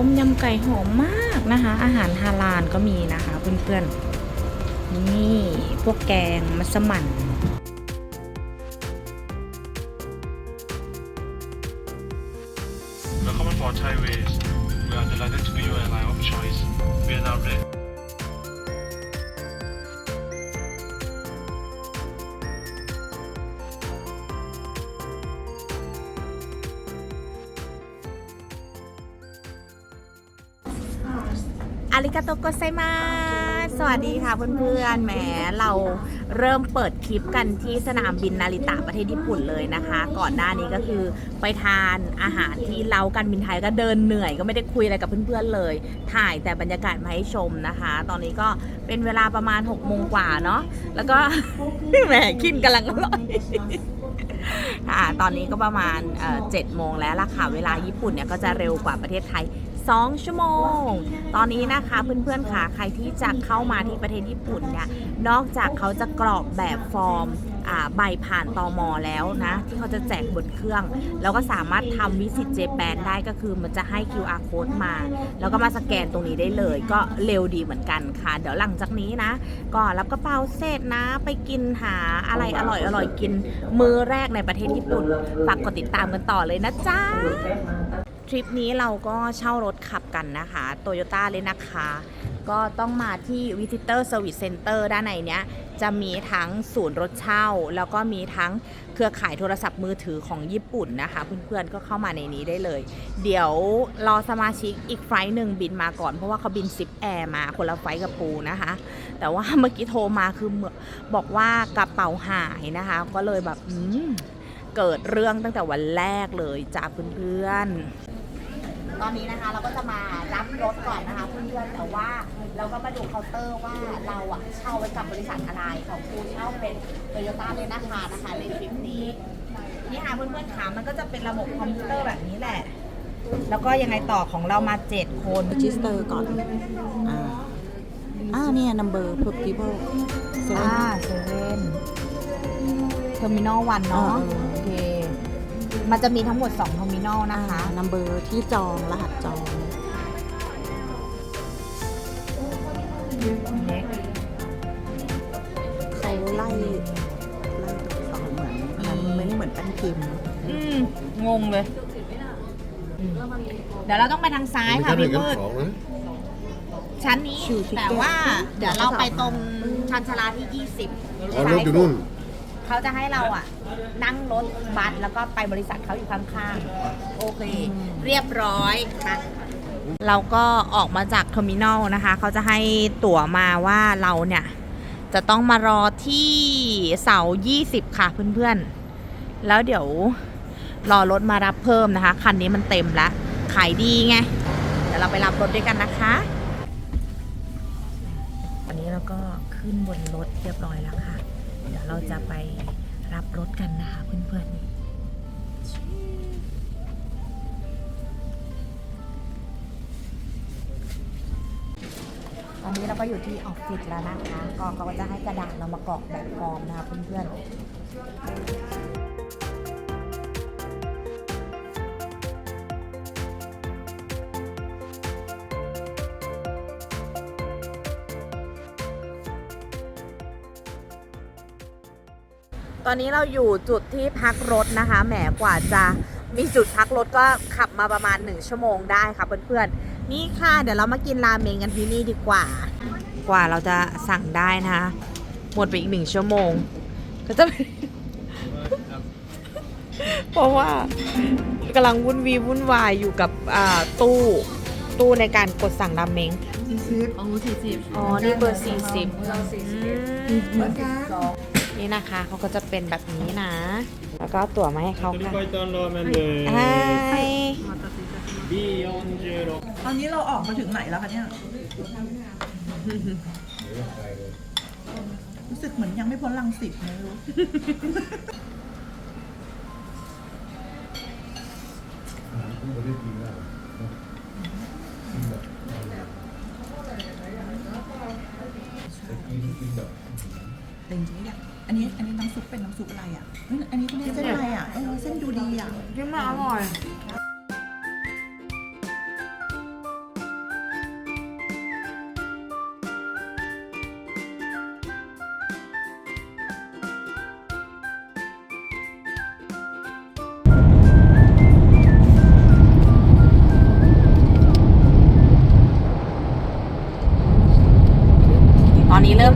ต้มยำไก่หอมมากนะคะ อาหารฮาลาลก็มีนะคะเพื่อนๆ นี่พวกแกงมัสมั่น อาริกาโตโกไซมาสวัสดีค่ะเพื่อนๆ แหมเราเริ่มเปิดคลิปกันที่สนามบินนาริตะประเทศญี่ปุ่นเลยนะคะ ก่อนหน้านี้ก็คือไปทานอาหารที่เราการบินไทยก็เดินเหนื่อยก็ไม่ได้คุยอะไรกับเพื่อนๆเลย ถ่ายแต่บรรยากาศมาให้ชมนะคะ ตอนนี้ก็เป็นเวลาประมาณ6โมงกว่าเนาะ แล้วก็แหมคินกำลังอร่อยอ่าตอนนี้ก็ประมาณเอ่อ7โมงแล้วล่ะค่ะ เวลาญี่ปุ่นเนี่ยก็จะเร็วกว่าประเทศไทย 2 ชั่วโมง ตอนนี้นะคะเพื่อนๆค่ะใครที่จะเข้ามาที่ประเทศญี่ปุ่นเนี่ยนอกจากเขาจะกรอกแบบฟอร์มใบผ่านตอมอแล้วนะ ที่เขาจะแจกบนเครื่อง แล้วก็สามารถทำวิสิตเจแปนได้ก็คือมันจะให้ QR code มา แล้วก็มาสแกนตรงนี้ได้เลย ก็เร็วดีเหมือนกันค่ะ เดี๋ยวหลังจากนี้นะ ก็รับกระเป๋าเสร็จนะ ไปกินหาอะไรอร่อยอร่อยๆกิน มื้อแรกในประเทศญี่ปุ่นฝากกดติดตามกันต่อเลยนะจ๊ะ ทริปนี้เราก็เช่ารถขับกันนะคะโตโยต้าเลยนะคะ ก็ต้องมาที่ Visitor Service Center ด้านในเนี้ย จะมีทั้งศูนย์รถเช่า แล้วก็มีทั้งเครือข่ายโทรศัพท์มือถือของญี่ปุ่นนะคะ เพื่อนๆก็เข้ามาในนี้ได้เลย เดี๋ยวรอสมาชิกอีกไฟล์หนึ่งบินมาก่อน เพราะว่าเขาบินซิปแอร์มาคนละไฟล์กับปูนะคะ แต่ว่าเมื่อกี้โทรมาคือบอกว่ากระเป๋าหายนะคะ ก็เลยแบบเกิดเรื่องตั้งแต่วันแรกเลยจ้าเพื่อนๆ ตอนนี้นะคะ เราก็จะมารับรถก่อนนะคะเพื่อนๆแต่ว่าเราก็มาดูเคาน์เตอร์ว่าเราอะเช่าไว้กับบริษัทอะไรของครูเช่าเป็นโตโยต้าเลยนะคะนะคะในทริปนี้นี่ค่ะเพื่อนๆขามันก็จะเป็นระบบคอมพิวเตอร์แบบนี้แหละ แล้วก็ยังไงต่อของเรามาเจ็ดคนจิสเตอร์ก่อน อ่าอ่าเนี่ย number per people อ่า seven เซเว่นเทอร์มินอลวันเนาะอ่าโอเค มันจะมีทั้งหมด2เทอร์มินอลนะคะ number ที่จองรหัสจอง เขาไล่ไล่ตัวสองเหมือนมันไม่ได้เหมือนแป้นพิมพ์อืมงงเลยอืมเดี๋ยวเราต้องไปทางซ้ายค่ะพี่มืดชั้นนี้ชิวทิกเก็ตแต่ว่าเดี๋ยวเราไปตรงชันชาลาที่ 20อ๋อรถอยู่นู่น เขาจะให้เราอะ นั่งรถบัสแล้วก็ไปบริษัทเขาอยู่ข้างๆ โอเค เรียบร้อยค่ะเราก็ออกมาจากเทอร์มินอลนะคะ เขาจะให้ตั๋วมาว่าเราเนี่ย จะต้องมารอที่เสา20 ค่ะเพื่อนๆ แล้วเดี๋ยวรอรถมารับเพิ่มนะคะ คันนี้มันเต็มแล้ว ขายดีไง เดี๋ยวเราไปรับรถด้วยกันนะคะวันนี้เราก็ขึ้นบนรถเรียบร้อยแล้วค่ะ เดี๋ยวเราจะไป รับรถกันนะคะเพื่อนๆตอนนี้เราก็อยู่ที่ออฟฟิศแล้วนะคะ ก็เขาก็จะให้กระดาษเรามากรอกแบบฟอร์มนะคะเพื่อนๆ ตอนนี้เราอยู่จุดที่พักรถนะคะ แหมกว่าจะมีจุดพักรถก็ขับมาประมาณ 1 ชั่วโมงได้ค่ะเพื่อนๆ นี่ค่ะ เดี๋ยวเรามากินราเมงกันที่นี่ดีกว่า กว่าเราจะสั่งได้นะคะหมดไปอีกหนึ่งชั่วโมง ก็จะ เพราะว่ากำลังวุ่นวีวุ่นวายอยู่กับอ่าตู้ตู้ในการกดสั่งราเมงอ๋อ นี่เบอร์สี่สิบนี่น นี่นะคะเขาก็จะเป็นแบบนี้นะ แล้วก็ตั๋วมาให้เขาค่ะใช่ตอนนี้เราออกมาถึงไหนแล้วคะเนี่ย รู้สึกเหมือนยังไม่พ้นลังสิตเลยรู้ต่จริง อันนี้อันนี้น้ำซุปเป็นน้ำซุปอะไรอะอันนี้เขาเรีเส้นอะไรอะเออเส้นดูดีอะ ยิ่มาอร่อย ตอนนี้เริ่ม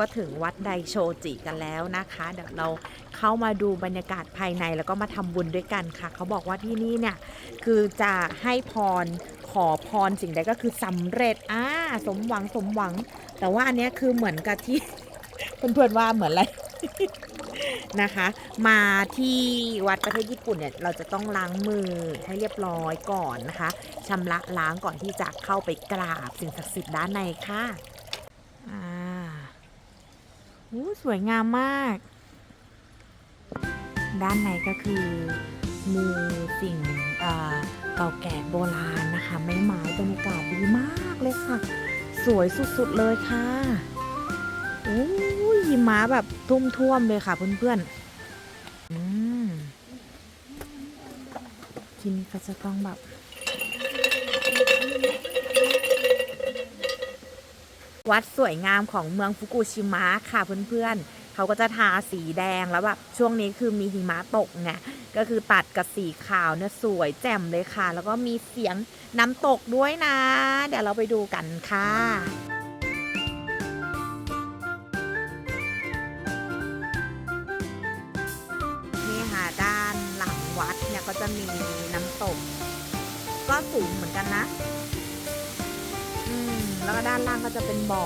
ก็ถึงวัดไดโชจิกันแล้วนะคะ เดี๋ยวเราเข้ามาดูบรรยากาศภายในแล้วก็มาทำบุญด้วยกันค่ะ เขาบอกว่าที่นี่เนี่ยคือจะให้พรขอพรสิ่งใดก็คือสำเร็จอ่าสมหวังสมหวัง แต่ว่าอันเนี้ยคือเหมือนกับที่เพื่อนๆว่าเหมือนอะไรนะคะ มาที่วัดประเทศญี่ปุ่นเนี่ยเราจะต้องล้างมือให้เรียบร้อยก่อนนะคะชำระล้างก่อนที่จะเข้าไปกราบสิ่งศักดิ์สิทธิ์ด้านในค่ะอ่า สวยงามมาก ด้านในก็คือมีสิ่งเก่าแก่โบราณนะคะ ไม้ไม้บรรยากาศดีมากเลยค่ะ สวยสุดๆเลยค่ะโอ้ยหิมะแบบทุ่มท่วมเลยค่ะเพื่อนๆอืมทีนี้ก็จะต้องแบบ วัดสวยงามของเมืองฟุกุชิมะค่ะเพื่อนๆเขาก็จะทาสีแดงแล้วแบบช่วงนี้คือมีหิมะตกไงก็คือตัดกับสีขาวเนี่ยสวยแจ่มเลยค่ะ แล้วก็มีเสียงน้ำตกด้วยนะ เดี๋ยวเราไปดูกันค่ะนี่ค่ะด้านหลังวัดเนี่ยก็จะมีน้ำตก ก็สูงเหมือนกันนะ แล้วก็ด้านล่างก็จะเป็นบ่อ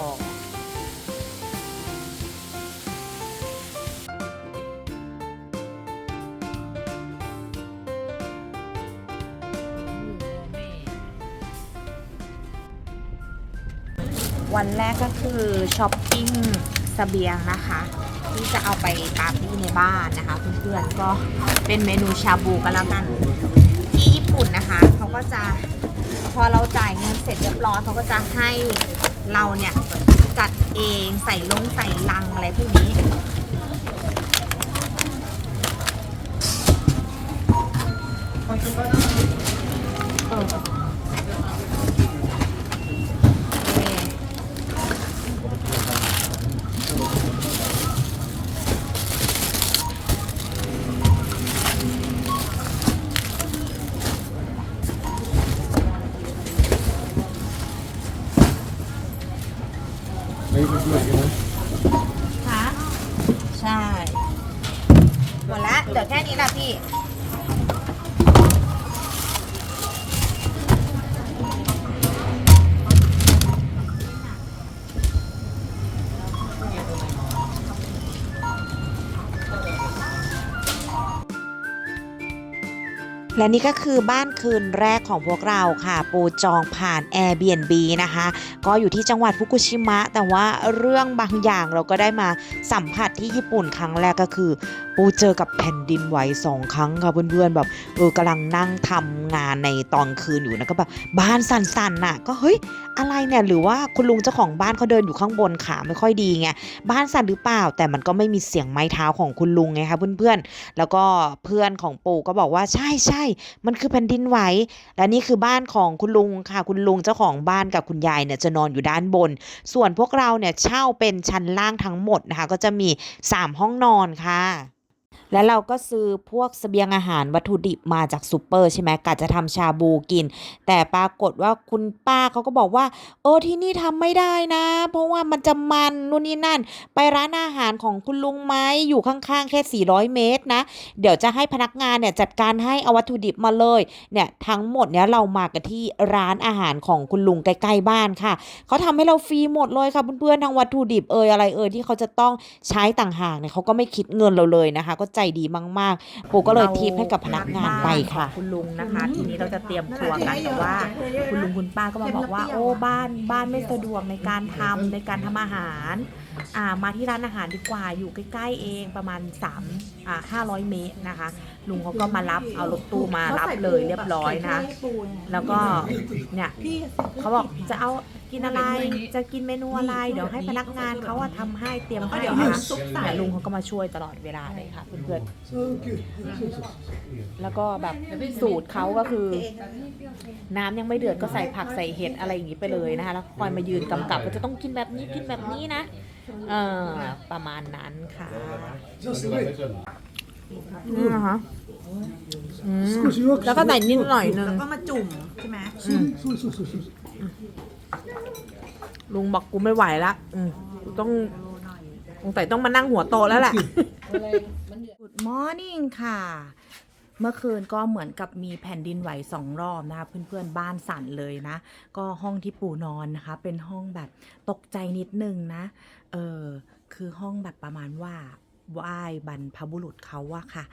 วันแรกก็คือช้อปปิ้งเสบียงนะคะ ที่จะเอาไปปาร์ตี้ในบ้านนะคะ เพื่อนๆก็เป็นเมนูชาบูกันแล้วกัน ที่ญี่ปุ่นนะคะ เขาก็จะ พอเราจ่ายเงินเสร็จเรียบร้อยเขาก็จะให้เราเนี่ยจัดเองใส่ลงใส่ลังอะไรพวกนี้เออ Thank you. และนี่ก็คือบ้านคืนแรกของพวกเราค่ะ ปูจองผ่าน Airbnb นะคะ ก็อยู่ที่จังหวัดฟุกุชิมะ แต่ว่าเรื่องบางอย่างเราก็ได้มาสัมผัสที่ญี่ปุ่นครั้งแรกก็คือ ปูเจอกับแผ่นดินไหวสองครั้งค่ะเพื่อนๆแบบเออกำลังนั่งทำงานในตอนคืนอยู่นะก็แบบบ้านสั่นๆน่ะ ก็เฮ้ยอะไรเนี่ยหรือว่าคุณลุงเจ้าของบ้านเขาเดินอยู่ข้างบนขาไม่ค่อยดีไงบ้านสั่นหรือเปล่า แต่มันก็ไม่มีเสียงไม้เท้าของคุณลุงไงคะเพื่อนๆแล้วก็เพื่อนของปู่ก็บอกว่าใช่ใช่มันคือแผ่นดินไหว และนี่คือบ้านของคุณลุงค่ะ คุณลุงเจ้าของบ้านกับคุณยายเนี่ยจะนอนอยู่ด้านบน ส่วนพวกเราเนี่ยเช่าเป็นชั้นล่างทั้งหมดนะคะ ก็จะมี 3 ห้องนอนค่ะ แล้วเราก็ซื้อพวกเสบียงอาหารวัตถุดิบมาจากซูเปอร์ใช่ไหมกะจะทำชาบูกิน แต่ปรากฏว่าคุณป้าเขาก็บอกว่าเออที่นี่ทำไม่ได้นะ เพราะว่ามันจะมันนู่นนี่นั่น ไปร้านอาหารของคุณลุงไหมอยู่ข้างๆ แค่ 400 เมตรนะ เดี๋ยวจะให้พนักงานเนี่ยจัดการให้เอาวัตถุดิบมาเลยเนี่ยทั้งหมดเนี่ยเรามากันที่ร้านอาหารของคุณลุงใกล้ๆบ้านค่ะเขาทำให้เราฟรีหมดเลยค่ะเพื่อนๆทั้งวัตถุดิบเอ่ยอะไรเอ่ยที่เขาจะต้องใช้ต่างหากเนี่ยเขาก็ไม่คิดเงินเราเลยนะคะ ก็ใจดีมากๆ ปู่ก็เลยทิปให้กับพนักงานไปค่ะ คุณลุงนะคะ ทีนี้เราจะเตรียมครัวกันแต่ว่า คุณลุงคุณป้าก็มาบอกว่า โอ้บ้านบ้านไม่สะดวกในการทำในการทำอาหาร อ่ามาที่ร้านอาหารดีกว่าอยู่ใกล้ๆเองประมาณ3อ่า500 เมตรนะคะ ลุงเขาก็มารับเอารถตู้มารับเลยเรียบร้อยนะคะแล้วก็เนี่ยเขาบอกจะเอา กินอะไรจะกินเมนูอะไรเดี๋ยวให้พนักงานเขาอะทำให้เตรียมให้เดี๋ยวนะเอาคะซุปใส่เนี่ยลุงเขาก็มาช่วยตลอดเวลาเลยค่ะเพื่อนๆแล้วก็แบบสูตรเขาก็คือ น้ำยังไม่เดือดก็ใส่ผักใส่เห็ดอะไรอย่างนี้ไปเลยนะคะแล้วคอยมายืนกำกับว่าจะต้องกินแบบนี้กินแบบนี้นะเออประมาณนั้นค่ะนี่นะคะอืมแล้วก็ใส่นิดหน่อยนึง แล้วก็มาจุ่มใช่ไหม ลุงบอกกูไม่ไหวละอืมกูต้องสงสัยต้องมานั่งหัวโตแล้วแหละ Good morning ค่ะ เมื่อคืนก็เหมือนกับมีแผ่นดินไหวสองรอบนะคะเพื่อนๆบ้านสั่นเลยนะ ก็ห้องที่ปู่นอนนะคะ เป็นห้องแบบตกใจนิดนึงนะ เออคือห้องแบบประมาณว่า ไหว้บรรพบุรุษเขาอะค่ะ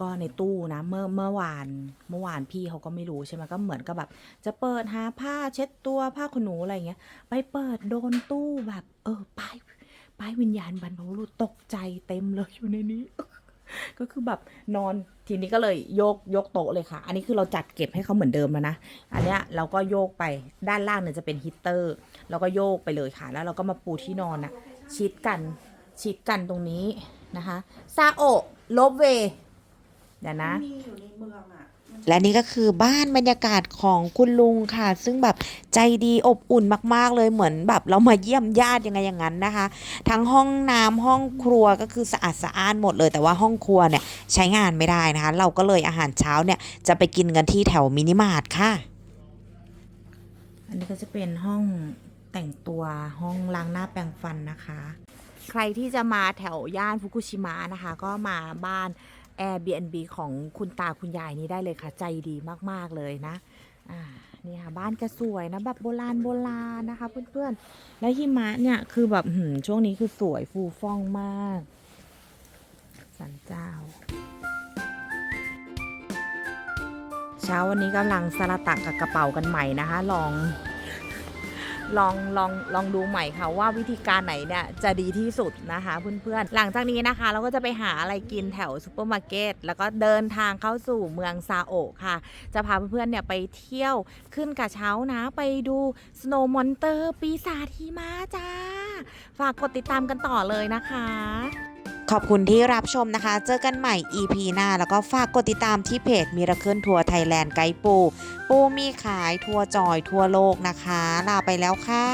ก็ในตู้นะเมื่อเมื่อวานเมื่อวานพี่เขาก็ไม่รู้ใช่ไหมก็เหมือนกับแบบ จะเปิดหาผ้าเช็ดตัวผ้าขนหนูอะไรเงี้ย ไปเปิดโดนตู้แบบ เออป้ายป้ายวิญญาณบรรพบุรุษตกใจเต็มเลยอยู่ในนี้ ก็คือแบบนอนทีนี้ก็เลยโยกยกโต๊ะเลยค่ะ อันนี้คือเราจัดเก็บให้เขาเหมือนเดิมแล้วนะ อันเนี้ยเราก็โยกไปด้านล่างเนี่ยจะเป็นฮีตเตอร์เราก็โยกไปเลยค่ะ แล้วเราก็มาปูที่นอนนะชิดกัน ชิดกันตรงนี้นะคะซาโอะลบเวเดี๋ยวนะ มีอยู่ในเมืองอะและนี่ก็คือบ้านบรรยากาศของคุณลุงค่ะ ซึ่งแบบใจดีอบอุ่นมากๆเลยเหมือนแบบเรามาเยี่ยมญาติยังไงอย่างนั้นนะคะ ทั้งห้องน้ำห้องครัวก็คือสะอาดสะอ้านหมดเลย แต่ว่าห้องครัวเนี่ยใช้งานไม่ได้นะคะ เราก็เลยอาหารเช้าเนี่ยจะไปกินกันที่แถวมินิมาร์ทค่ะ อันนี้ก็จะเป็นห้องแต่งตัวห้องล้างหน้าแปรงฟันนะคะ ใครที่จะมาแถวย่านฟุกุชิมะนะคะ ก็มาบ้าน Airbnb ของคุณตาคุณยายนี้ได้เลยค่ะ ใจดีมากๆเลยนะอ่านี่ค่ะบ้านก็สวยนะแบบโบราณโบราณนะคะเพื่อนๆ แล้วหิมะเนี่ยคือแบบช่วงนี้คือสวยฟูฟ่องมากสันเจ้า เช้าวันนี้กำลังสลัตักกับกระเป๋ากันใหม่นะคะ ลอง ลองลองลองดูใหม่ค่ะว่าวิธีการไหนเนี่ยจะดีที่สุดนะคะเพื่อนๆ หลังจากนี้นะคะ เราก็จะไปหาอะไรกินแถวซูเปอร์มาร์เก็ตแล้วก็เดินทางเข้าสู่เมืองซาโอะค่ะ จะพาเพื่อนๆเนี่ยไปเที่ยวขึ้นกระเช้านะไปดูสโนว์มอนเตอร์ปีศาจหิมะจ้า ฝากกดติดตามกันต่อเลยนะคะ ขอบคุณที่รับชมนะคะ เจอกันใหม่ EP หน้า แล้วก็ฝากกดติดตามที่เพจมิราเคิลทัวร์ไทยแลนด์ไกด์ปู ปูมีขายทัวร์จอยทั่วโลกนะคะ ลาไปแล้วค่ะ